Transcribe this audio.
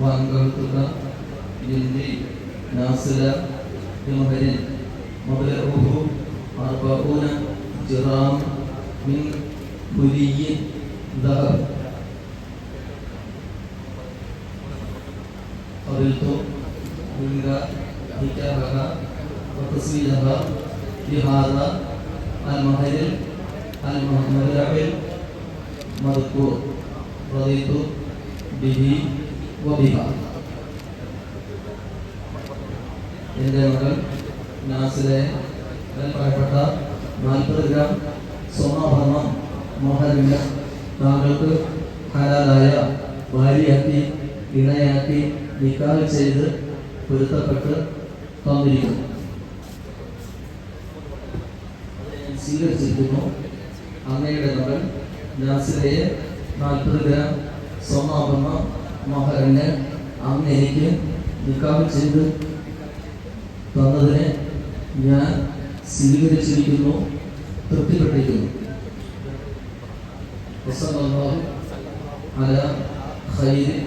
وأنكرتك جلدي ناصلة بمهر مبلغه أربعون جرام من بلي ذهب قبلت منك نكاحها وتسويلها بهذا المهر المبلغ المذكور رضيت به വബിഹ എന്റെ മകൾ നാസിലെ പ്രായപ്പെട്ട നാൽപ്പത് ഗ്രാം സ്വർണാഭരണം മോഹനമില്ല താങ്കൾക്ക് ഹലാലായ ഭാര്യയാക്കി ഇണയാക്കി നിക്കാഹ് ചെയ്ത് പൊരുത്തപ്പെട്ട് തന്നിരിക്കുന്നു. സ്വീകരിച്ചിരിക്കുന്നു. അങ്ങയുടെ മകൾ നാസിലയെ നാൽപ്പത് ഗ്രാം സ്വർണാഭരണം മോഹനന് അന്ന് എനിക്ക് നിക്കാഹ് ചെയ്ത് തന്നതിനെ ഞാൻ സ്വീകരിച്ചിരിക്കുന്നു തൃപ്തിപ്പെട്ടിരിക്കുന്നു. അലാ ഖൈരി.